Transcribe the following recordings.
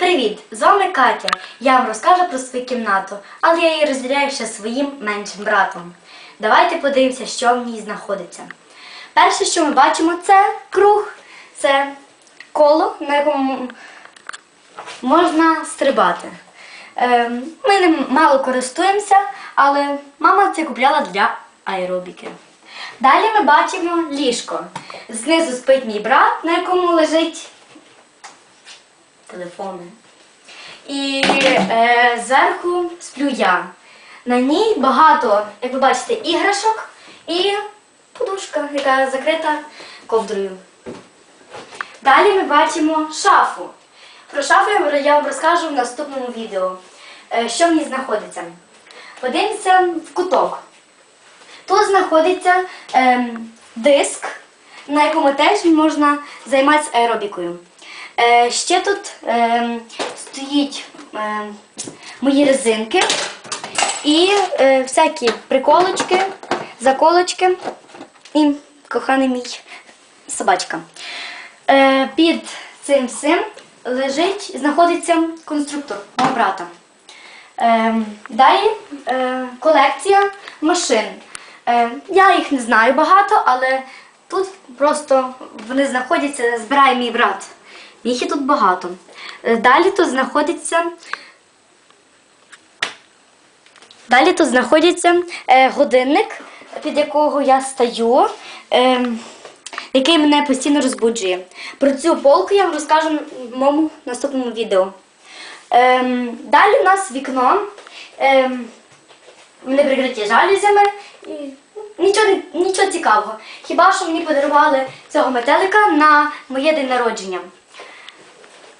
Привіт! З вами Катя. Я вам розкажу про свою кімнату, але я її розділяю ще своїм меншим братом. Давайте подивимося, що в ній знаходиться. Перше, що ми бачимо, це круг, це коло, на якому можна стрибати. Ем, Ми ним мало користуємося, але мама це купляла для аеробіки. Далі ми бачимо ліжко. Знизу спить мій брат, на якому лежить телефони. І е, зверху сплю я. На ній багато, як ви бачите, іграшок і подушка, яка закрита ковдрою. Далі ми бачимо шафу. Про шафу я вам- розкажу в наступному відео, е, що в ній знаходиться. Подивимося в куток. Тут знаходиться ем, диск, на якому теж можна займатися аеробікою. Е, ще тут ем, стоїть ем, мої резинки і е, всякі приколочки, заколочки і коханий мій собачка. Е, під цим всім лежить, знаходиться конструктор мого брата. Ем, далі колекція машин. Я їх не знаю багато, але тут просто вони знаходяться, збирає мій брат. Їх і тут багато. Е, далі тут знаходиться. Далі тут знаходиться е, годинник, під якого я стою, е, який мене постійно розбуджує. Про цю полку я вам розкажу в моєму наступному відео. Ем, далі у нас вікно. Ем, вони прикриті жалюзями. Ну, нічого, нічого цікавого. Хіба що мені подарували цього метелика на моє день народження.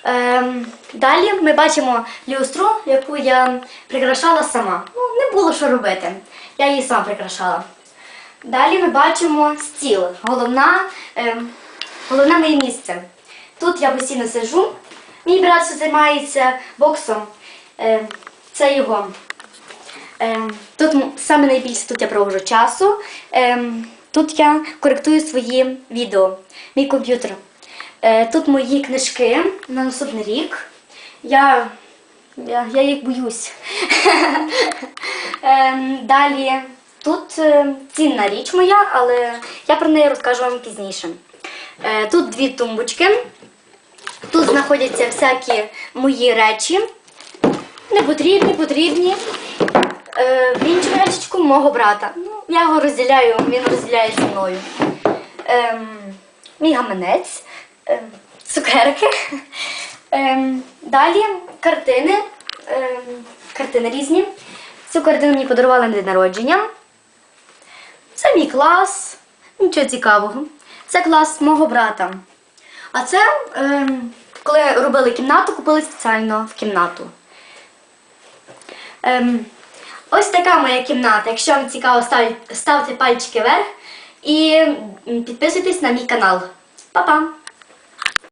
Ем, далі ми бачимо люстру, яку я прикрашала сама. Ну, не було що робити. Я її сама прикрашала. Далі ми бачимо стіл. Головна, ем, головне моє місце. Тут я постійно сиджу. Мій брат займається боксом. Ем, це його. Ем, тут саме найбільше тут я проводжу часу. Ем, тут я коректую свої відео, мій комп'ютер. Е, тут мої книжки на наступний рік. Я, я, я їх боюсь. Ем, далі тут е, цінна річ моя, але я про неї розкажу вам пізніше. Е, тут дві тумбочки. Тут знаходяться всякі мої речі. Не потрібні, в іншу речечку мого брата. Ну, я його розділяю, він розділяє зі мною. Ем, мій гаманець, цукерки. Ем, далі картини. Ем, картини різні. Цю картину мені подарували на день народження. Це мій клас. Нічого цікавого. Це клас мого брата. А це, ем, коли робили кімнату, купили спеціально в кімнату. Ем, ось така моя кімната. Якщо вам цікаво, ставте пальчики вверх і підписуйтесь на мій канал. Па-па!